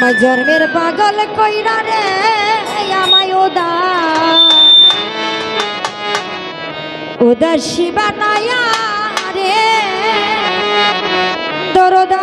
আমার জন্মের পাগল কইরা রে আমায় ওদা ওদা শিবা বানায়া রে দরদা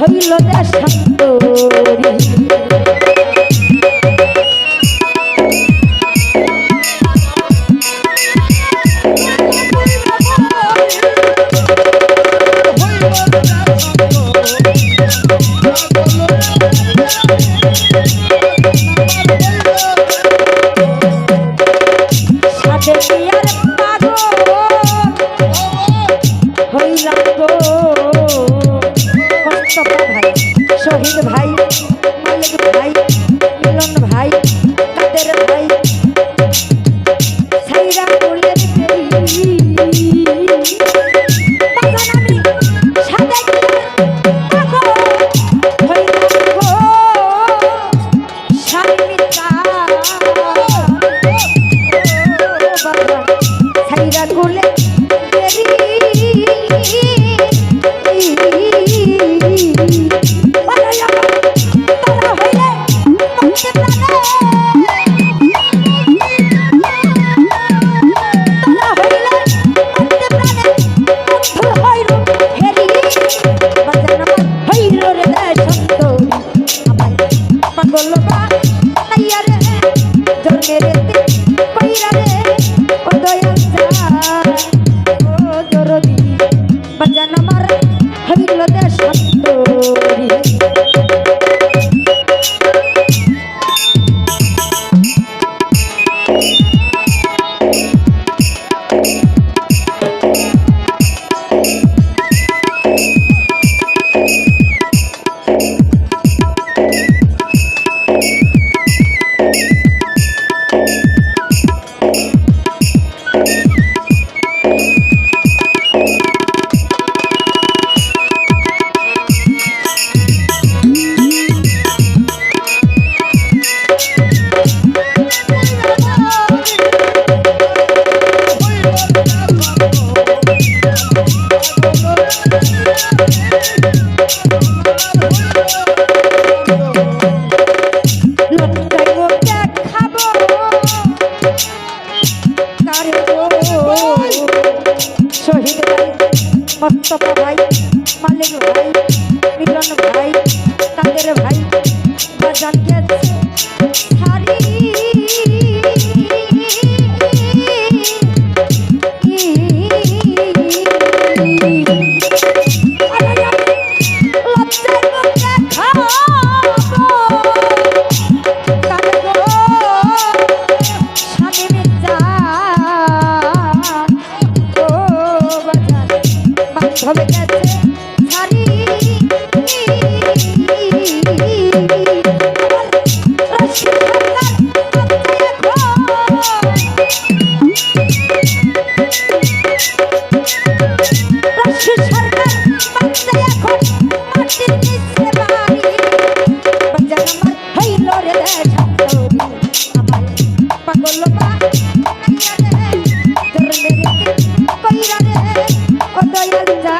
হইল দেশান্তরী শহীদ ভাই মোস্তফা ভাই মালিক ভাই মিলন ভাই কাদের ভাই বাজান গেছে শাড়ি দয়াল জান